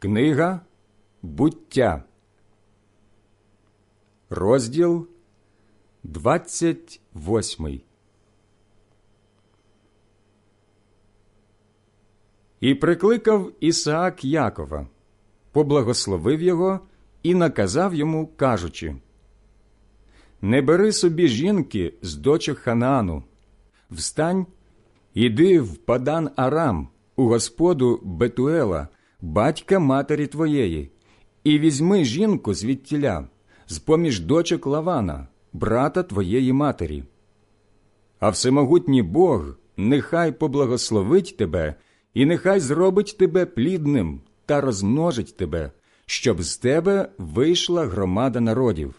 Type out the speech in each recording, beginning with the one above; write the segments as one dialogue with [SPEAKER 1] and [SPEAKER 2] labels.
[SPEAKER 1] Книга буття, розділ 28 І прикликав Ісаак Якова, поблагословив його і наказав йому, кажучи: Не бери собі жінки з дочок Ханаану, встань, іди в Падан Арам, у господу Бетуела, батька матері твоєї, і візьми жінку звідтіля, з поміж дочок Лавана, брата твоєї матері. А всемогутній Бог нехай поблагословить тебе, і нехай зробить тебе плідним та розмножить тебе, щоб з тебе вийшла громада народів.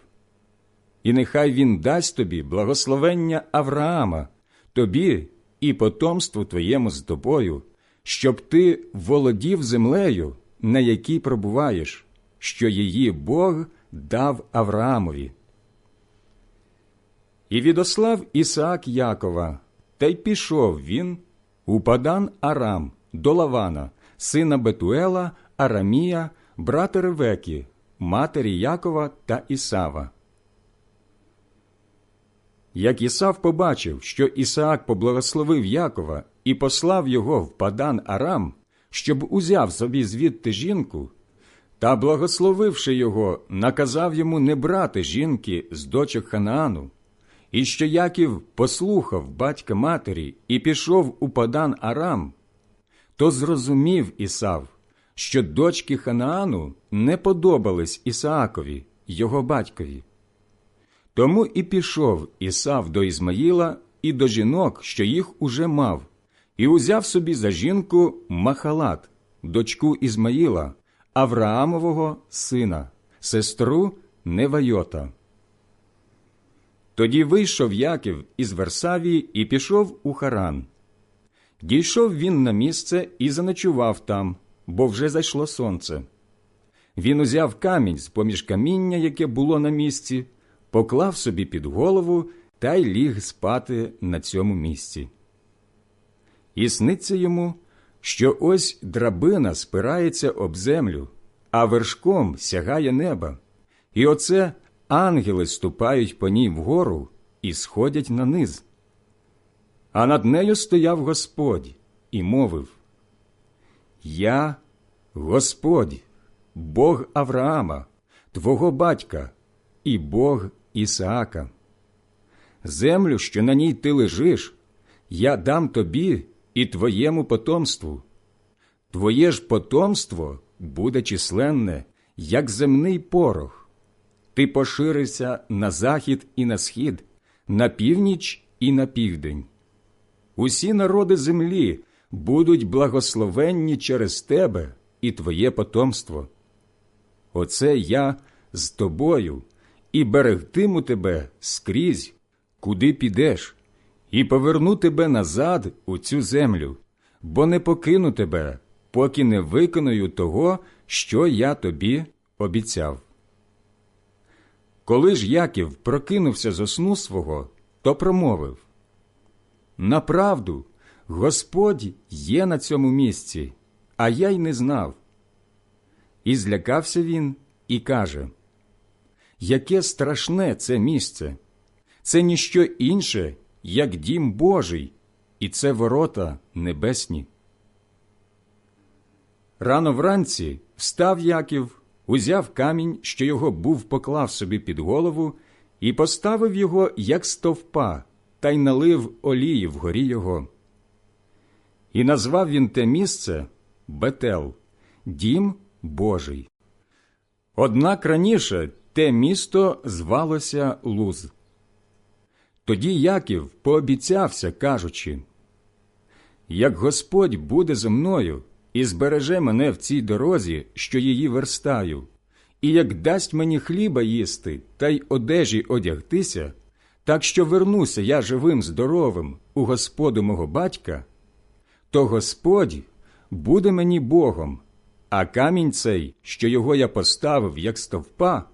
[SPEAKER 1] І нехай він дасть тобі благословення Авраама, тобі і потомству твоєму з тобою, щоб ти володів землею, на якій пробуваєш, що її Бог дав Авраамові. І відослав Ісаак Якова, та й пішов він у Падан Арам до Лавана, сина Бетуела, Арамія, брата Ревекі, матері Якова та Ісава. Як Ісав побачив, що Ісаак поблагословив Якова і послав його в Падан Арам, щоб узяв собі звідти жінку, та, благословивши його, наказав йому не брати жінки з дочок Ханаану, і що Яків послухав батька матері і пішов у Падан Арам, то зрозумів Ісав, що дочки Ханаану не подобались Ісаакові, його батькові. Тому і пішов Ісав до Ізмаїла і до жінок, що їх уже мав, і узяв собі за жінку Махалат, дочку Ізмаїла, Авраамового сина, сестру Невайота. Тоді вийшов Яків із Версавії і пішов у Харан. Дійшов він на місце і заночував там, бо вже зайшло сонце. Він узяв камінь з поміж каміння, яке було на місці, поклав собі під голову та й ліг спати на цьому місці. І сниться йому, що ось драбина спирається об землю, а вершком сягає неба, і оце ангели ступають по ній вгору і сходять на низ. А над нею стояв Господь і мовив: Я, Господь, Бог Авраама, твого батька, і Бог Ісаака. Землю, що на ній ти лежиш, я дам тобі і твоєму потомству. Твоє ж потомство буде численне, як земний порох. Ти поширишся на захід і на схід, на північ і на південь. Усі народи землі будуть благословенні через тебе і твоє потомство. Оце я з тобою і берегтиму тебе скрізь, куди підеш, і поверну тебе назад у цю землю, бо не покину тебе, поки не виконую того, що я тобі обіцяв. Коли ж Яків прокинувся з сну свого, то промовив Направду, Господь є на цьому місці, а я й не знав. І злякався він і каже Яке страшне це місце, це ніщо інше, як дім Божий, і це ворота небесні. Рано вранці встав Яків, узяв камінь, що його був поклав собі під голову, і поставив його, як стовпа, та й налив олії вгорі його. І назвав він те місце Бетел, дім Божий. Однак раніше те місто звалося Луз. Тоді Яків пообіцявся, кажучи Як Господь буде зі мною і збереже мене в цій дорозі, що її верстаю, і як дасть мені хліба їсти та й одежі одягтися, так що вернуся я живим, здоровим у Господу мого батька, то Господь буде мені Богом, а камінь цей, що його я поставив, як стовпа,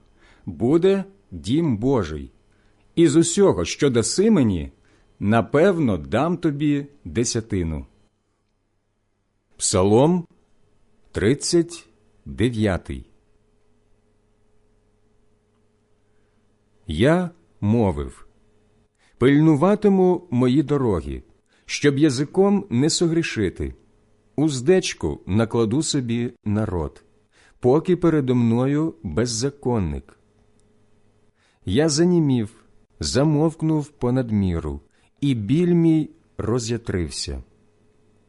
[SPEAKER 1] буде дім Божий. І з усього, що даси мені, напевно, дам тобі десятину. Псалом дев'ятий. Я мовив пильнуватиму мої дороги, щоб язиком не согрішити. Уздечку накладу собі народ, поки передо мною беззаконник. Я занімів, замовкнув понад міру, і біль мій роз'ятрився.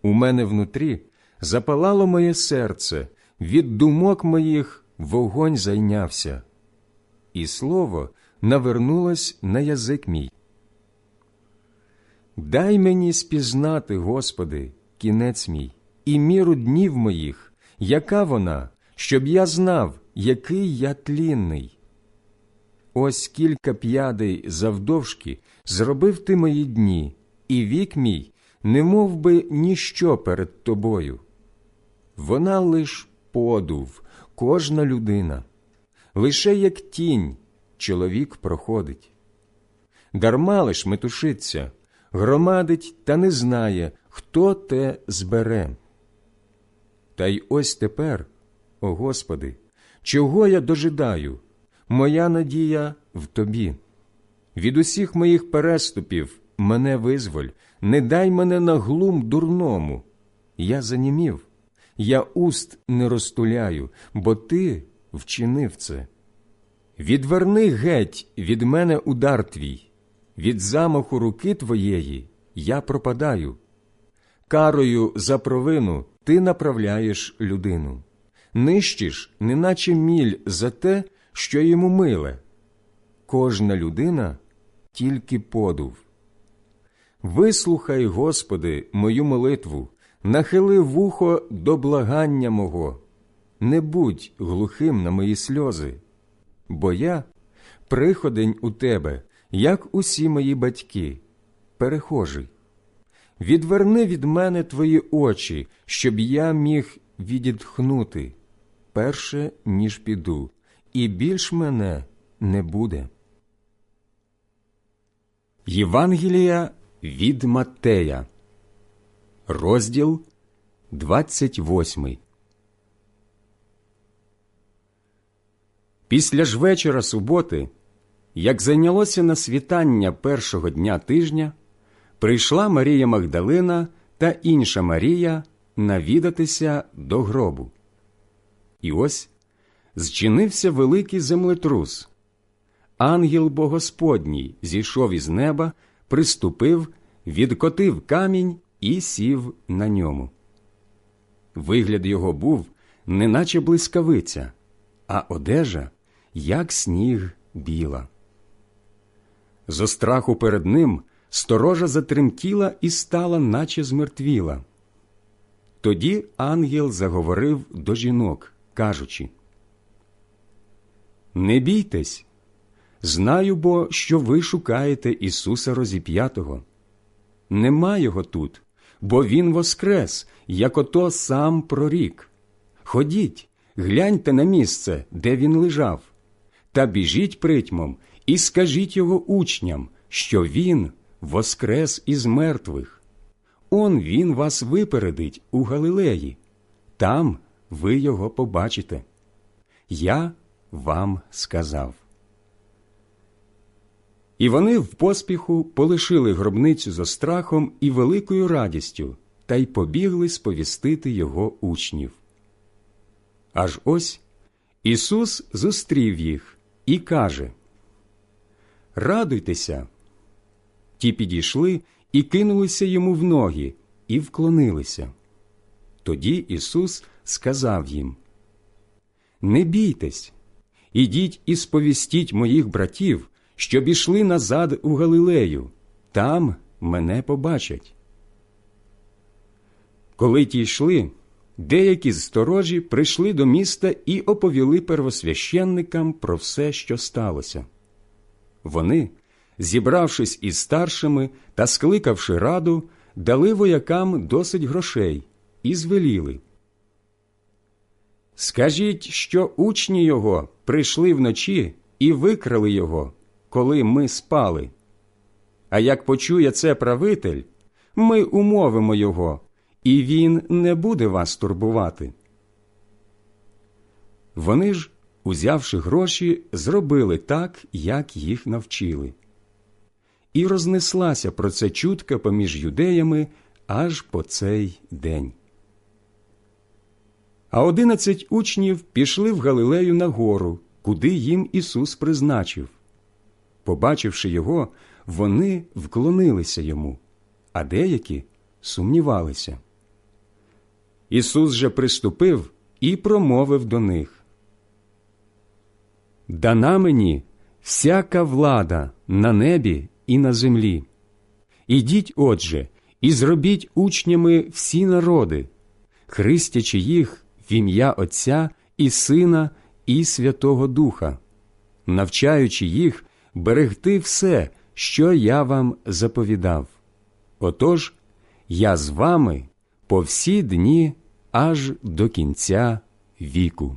[SPEAKER 1] У мене внутрі запалало моє серце, від думок моїх вогонь зайнявся, і слово навернулось на язик мій. Дай мені спізнати, Господи, кінець мій, і міру днів моїх, яка вона, щоб я знав, який я тлінний. Ось кілька п'ядей завдовжки зробив ти мої дні, і вік мій, не мов би ніщо перед тобою. Вона лиш подув, кожна людина, лише як тінь чоловік проходить. Дарма лиш метушиться, громадить та не знає, хто те збере. Та й ось тепер, о Господи, чого я дожидаю? Моя надія в Тобі. Від усіх моїх переступів мене визволь, не дай мене на глум дурному. Я занімів, я уст не розтуляю, бо Ти вчинив це. Відверни геть від мене удар твій, від замаху руки твоєї я пропадаю. Карою за провину ти направляєш людину, нищиш, неначе міль за те, що йому миле. Кожна людина тільки подув. Вислухай, Господи, мою молитву, нахили вухо до благання мого, не будь глухим на мої сльози, бо я приходень у тебе, як усі мої батьки, перехожий. Відверни від мене твої очі, щоб я міг відітхнути, перше, ніж піду, і більш мене не буде. Євангелія від Маттея, розділ 28. Після ж вечора суботи, як зайнялося на світання першого дня тижня, прийшла Марія Магдалина та інша Марія навідатися до гробу. І ось зчинився великий землетрус. Ангел Богосподній зійшов із неба, приступив, відкотив камінь і сів на ньому. Вигляд його був, неначе блискавиця, а одежа, як сніг біла. Зо страху перед ним сторожа затремтіла і стала, наче змертвіла. Тоді ангел заговорив до жінок, кажучи Не бійтесь, знаю бо, що ви шукаєте Ісуса Розіп'ятого. Нема його тут, бо Він воскрес, як ото сам прорік. Ходіть, гляньте на місце, де він лежав, та біжіть притьмом і скажіть його учням, що він воскрес із мертвих. Он він вас випередить у Галилеї, там ви його побачите. Я вам сказав. І вони в поспіху полишили гробницю зо страхом і великою радістю та й побігли сповістити його учнів. Аж ось Ісус зустрів їх і каже Радуйтеся. Ті підійшли і кинулися йому в ноги, і вклонилися. Тоді Ісус сказав їм Не бійтесь, ідіть і сповістіть моїх братів, щоб ішли назад у Галилею, там мене побачать. Коли ті йшли, деякі з сторожі прийшли до міста і оповіли первосвященникам про все, що сталося. Вони, зібравшись із старшими та скликавши раду, дали воякам досить грошей і звеліли. Скажіть, що учні його прийшли вночі і викрали його, коли ми спали. А як почує це правитель, ми умовимо його, і він не буде вас турбувати. Вони ж, узявши гроші, зробили так, як їх навчили. І рознеслася про це чутка поміж юдеями аж по цей день. А одинадцять учнів пішли в Галилею на гору, куди їм Ісус призначив. Побачивши його, вони вклонилися йому, а деякі сумнівалися. Ісус же приступив і промовив до них. Дана мені всяка влада на небі і на землі. Ідіть, отже, і зробіть учнями всі народи, хрестячи їх в ім'я Отця і Сина і Святого Духа, навчаючи їх берегти все, що я вам заповідав. Отож, я з вами по всі дні аж до кінця віку.